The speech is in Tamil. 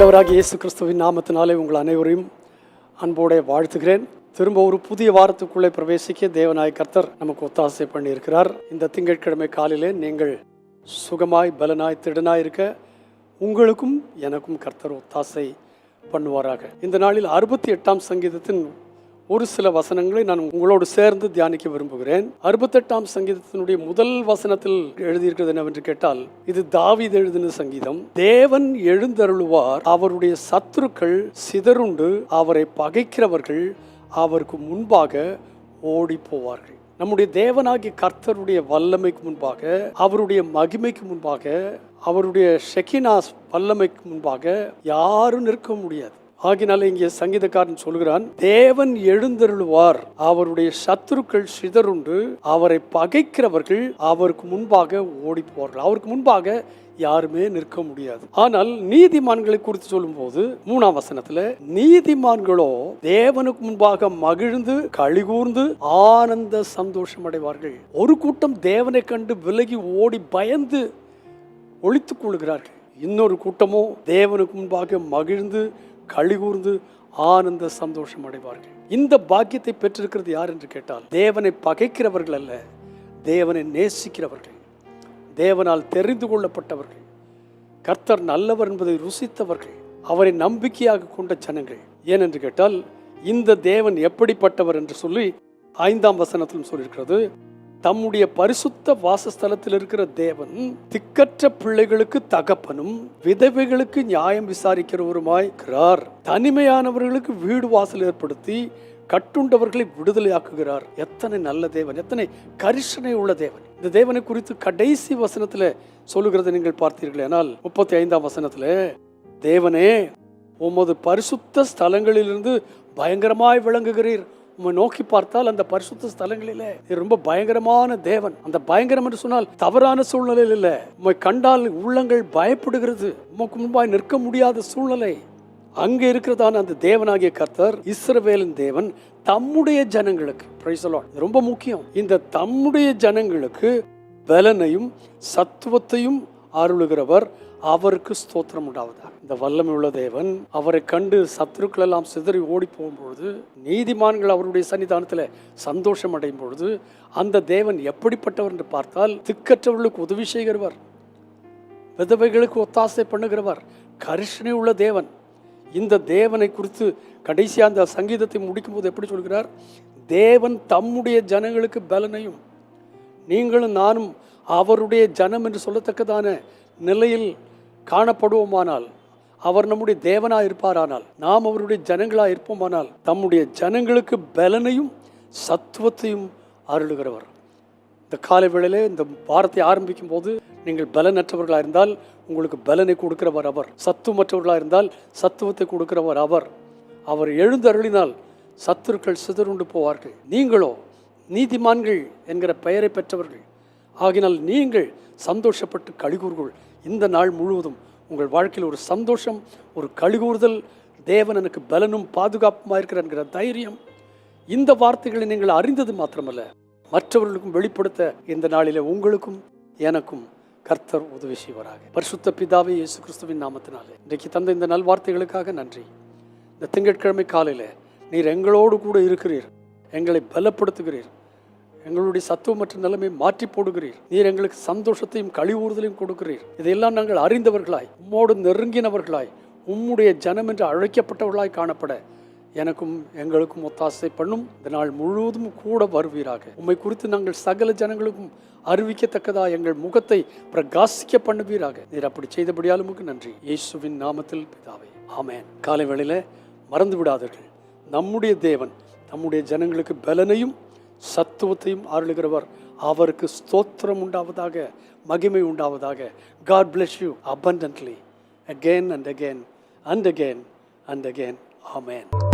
ஆண்டவராக இயேசு கிறிஸ்துவின் நாமத்தினாலே உங்கள் அனைவரையும் அன்போடு வாழ்த்துகிறேன். திரும்ப ஒரு புதிய வாரத்துக்குள்ளே பிரவேசிக்க தேவநாய கர்த்தர் நமக்கு ஒத்தாசை பண்ணியிருக்கிறார். இந்த திங்கட்கிழமை காலையிலே நீங்கள் சுகமாய் பலனாய் திடனாய் இருக்க உங்களுக்கும் எனக்கும் கர்த்தர் ஒத்தாசை பண்ணுவாராக. இந்த நாளில் அறுபத்தி எட்டாம் சங்கீதத்தின் ஒரு சில வசனங்களை நான் உங்களோடு சேர்ந்து தியானிக்க விரும்புகிறேன். அறுபத்தெட்டாம் சங்கீதத்தினுடைய முதல் வசனத்தில் எழுதியிருக்கிறது என்னவென்று கேட்டால் இது தாவித எழுதின சங்கீதம். தேவன் எழுந்தருளுவார் அவருடைய சத்துருக்கள் சிதறுண்டு அவரை பகைக்கிறவர்கள் அவருக்கு முன்பாக ஓடி போவார்கள் நம்முடைய தேவனாகிய கர்த்தருடைய வல்லமைக்கு முன்பாக அவருடைய மகிமைக்கு முன்பாக அவருடைய ஷெகினாஸ் வல்லமைக்கு முன்பாக யாரும் நிற்க முடியாது. ஆகினால இங்கே சங்கீதக்காரன் சொல்கிறான் தேவன் எழுந்தருள்வார். அவருடைய சத்துருக்கள் சிதறுண்டு அவரை பகைக்கிறவர்கள் அவருக்கு முன்பாக ஓடி போவார்கள் அவருக்கு முன்பாக யாருமே நிற்க முடியாது. ஆனால் நீதிமான்களை குறித்து சொல்லும்போது மூணாம் வசனத்துல நீதிமான்களோ தேவனுக்கு முன்பாக மகிழ்ந்து கழிகூர்ந்து ஆனந்த சந்தோஷம் அடைவார்கள். ஒரு கூட்டம் தேவனை கண்டு விலகி ஓடி பயந்து ஒழித்துக் கொள்கிறார்கள் இன்னொரு கூட்டமோ தேவனுக்கு முன்பாக மகிழ்ந்து கழிகூர்ந்து ஆனந்த சந்தோஷம் அடைவார்கள். இந்த பாக்கியத்தை பெற்றிருக்கிறது யார் என்று கேட்டால் தேவனை பகைக்கிறவர்கள் அல்ல தேவனை நேசிக்கிறவர்கள். தேவனால் தெரிந்து கொள்ளப்பட்டவர்கள். கர்த்தர் நல்லவர் என்பதை ருசித்தவர்கள். அவரை நம்பிக்கையாக கொண்ட ஜனங்கள். ஏனென்று கேட்டால் இந்த தேவன் எப்படிப்பட்டவர் என்று சொல்லி ஐந்தாம் வசனத்திலும் சொல்லியிருக்கிறது. தம்முடைய பரிசுத்த வாசஸ்தலத்தில் இருக்கிற தேவன் திக்கற்ற பிள்ளைகளுக்கு தகப்பனும் விதவைகளுக்கு நியாயம் விசாரிக்கிறவருமாய் இருக்கிறார் தனிமையானவர்களுக்கு வீடு வாசல் ஏற்படுத்தி கட்டுண்டவர்களை விடுதலையாக்குகிறார். எத்தனை நல்ல தேவன் எத்தனை கரிசனை உள்ள தேவன். இந்த தேவனை குறித்து கடைசி வசனத்தில் சொல்லுகிறதை நீங்கள் பார்த்தீர்கள் ஆனால் முப்பத்தி ஐந்தாம் வசனத்தில் தேவனே உமது பரிசுத்த ஸ்தலங்களிலிருந்து பயங்கரமாய் விளங்குகிறீர். நோக்கி பார்த்தால் அந்த பரிசுத்த ஸ்தலங்களிலே ரொம்ப பயங்கரமான தேவன். அந்த பயங்கரம் என்று சொன்னால் தவறான சூழ்நிலையில் இல்லை. உண்மை கண்டால் உள்ளங்கள் பயப்படுகிறது. உமக்கு முன்பாய் நிற்க முடியாத சூழ்நிலை. அங்கே இருக்கிறதான அந்த தேவனாகிய கர்த்தர் இஸ்ரவேலின் தேவன் தம்முடைய ஜனங்களுக்கு praise இது ரொம்ப முக்கியம். இந்த தம்முடைய ஜனங்களுக்கு பலனையும் சத்துவத்தையும் அருளுகிறவர். அவருக்கு ஸ்தோத்திரம் உண்டாவதா இந்த வல்லமை உள்ள தேவன் அவரை கண்டு சத்துருக்கள் எல்லாம் சிதறி ஓடி போகும்பொழுது நீதிமான்கள் அவருடைய சன்னிதானத்தில் சந்தோஷம் அடையும் பொழுது அந்த தேவன் எப்படிப்பட்டவர் என்று பார்த்தால் திக்கற்றவர்களுக்கு உதவி செய்கிறவர் விதவைகளுக்கு ஒத்தாசை பண்ணுகிறவர் கரிசனை உள்ள தேவன். இந்த தேவனை குறித்து கடைசியாக அந்த சங்கீதத்தை முடிக்கும்போது எப்படி சொல்கிறார்? தேவன் தம்முடைய ஜனங்களுக்கு பலனையும் நீங்களும் நானும் அவருடைய ஜனம் என்று சொல்லத்தக்கதான நிலையில் காணப்படுவோமானால் அவர் நம்முடைய தேவனாக இருப்பாரானால் நாம் அவருடைய ஜனங்களாக இருப்போமானால் தம்முடைய ஜனங்களுக்கு பலனையும் சத்துவத்தையும் அருளுகிறவர். இந்த காலை வேளையிலே இந்த வாரத்தை ஆரம்பிக்கும் போது நீங்கள் பலனற்றவர்களாக இருந்தால் உங்களுக்கு பலனை கொடுக்கிறவர் அவர். சத்துவமற்றவர்களாக இருந்தால் சத்துவத்தை கொடுக்கிறவர் அவர். அவர் எழுந்தருளினால் சத்துருக்கள் சிதறுண்டு போவார்கள். நீங்களோ நீதிமான்கள் என்கிற பெயரை பெற்றவர்கள் ஆகினால் நீங்கள் சந்தோஷப்பட்டு கழிகூறுகள் இந்த நாள் முழுவதும் உங்கள் வாழ்க்கையில் ஒரு சந்தோஷம் ஒரு கழிகூறுதல் தேவன் எனக்கு பலனும் பாதுகாப்புமாக இருக்கிற என்கிற தைரியம் இந்த வார்த்தைகளை நீங்கள் அறிந்தது மாத்திரமல்ல மற்றவர்களுக்கும் வெளிப்படுத்த இந்த நாளில் உங்களுக்கும் எனக்கும் கர்த்தர் உதவி செய்வாராக. பரிசுத்த பிதாவே இயேசு கிறிஸ்துவின் நாமத்தினாலே இன்றைக்கு தந்த இந்த நல்வார்த்தைகளுக்காக நன்றி. இந்த திங்கட்கிழமை காலையில் நீர் எங்களோடு கூட இருக்கிறீர். எங்களை பலப்படுத்துகிறீர். எங்களுடைய சத்துவமற்ற நிலைமை மாற்றி போடுகிறீர். நீர் எங்களுக்கு சந்தோஷத்தையும் கழிவுறுதலையும் கொடுக்கிறீர். இதையெல்லாம் நாங்கள் அறிந்தவர்களாய் உம்மோடு நெருங்கினவர்களாய் உம்முடைய ஜனம் என்று அழைக்கப்பட்டவர்களாய் காணப்பட எனக்கும் எங்களுக்கும் ஒத்தாசை பண்ணும். இந்த நாள் முழுவதும் கூட வருவீராக. உம்மை குறித்து நாங்கள் சகல ஜனங்களுக்கும் அறிவிக்கத்தக்கதா எங்கள் முகத்தை பிரகாசிக்க பண்ணுவீராக. நீர் அப்படி செய்தபடியாலமுக்கு நன்றி. இயேசுவின் நாமத்தில் பிதாவே. ஆமேன். காலை வேளையில் மறந்து விடாதீர்கள் நம்முடைய தேவன் நம்முடைய ஜனங்களுக்கு பலனையும் சத்துவத்தையும் அருளுகிறவர் அவருக்கு ஸ்தோத்திரம் உண்டாவதாக மகிமை உண்டாவதாக God bless you abundantly again and again and again and again amen